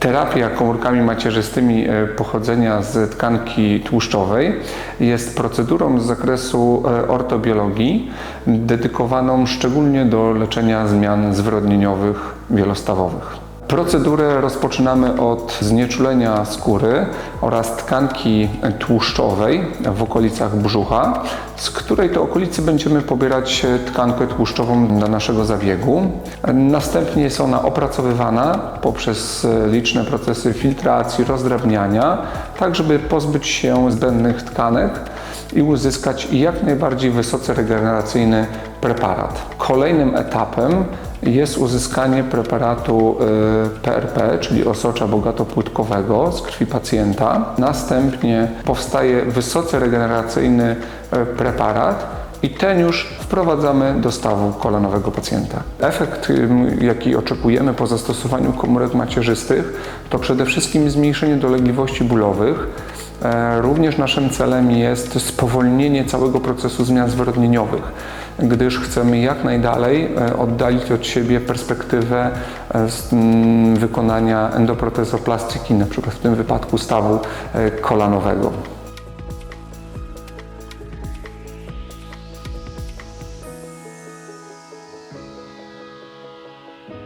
Terapia komórkami macierzystymi e, pochodzenia z tkanki tłuszczowej jest procedurą z zakresu e, ortobiologii dedykowaną szczególnie do leczenia zmian zwrodnieniowych wielostawowych. Procedurę rozpoczynamy od znieczulenia skóry oraz tkanki tłuszczowej w okolicach brzucha, z której to okolicy będziemy pobierać tkankę tłuszczową dla naszego zabiegu. Następnie jest ona opracowywana poprzez liczne procesy filtracji, rozdrabniania, tak żeby pozbyć się zbędnych tkanek i uzyskać jak najbardziej wysoce regeneracyjny preparat. Kolejnym etapem jest uzyskanie preparatu y, PRP, czyli osocza bogatopłytkowego z krwi pacjenta. Następnie powstaje wysoce regeneracyjny y, preparat i ten już wprowadzamy do stawu kolanowego pacjenta. Efekt, ym, jaki oczekujemy po zastosowaniu komórek macierzystych, to przede wszystkim zmniejszenie dolegliwości bólowych. E, Również naszym celem jest spowolnienie całego procesu zmian zwrodnieniowych, gdyż chcemy jak najdalej e, oddalić od siebie perspektywę e, wykonania endoprotezoplastyki, przykład w tym wypadku stawu kolanowego.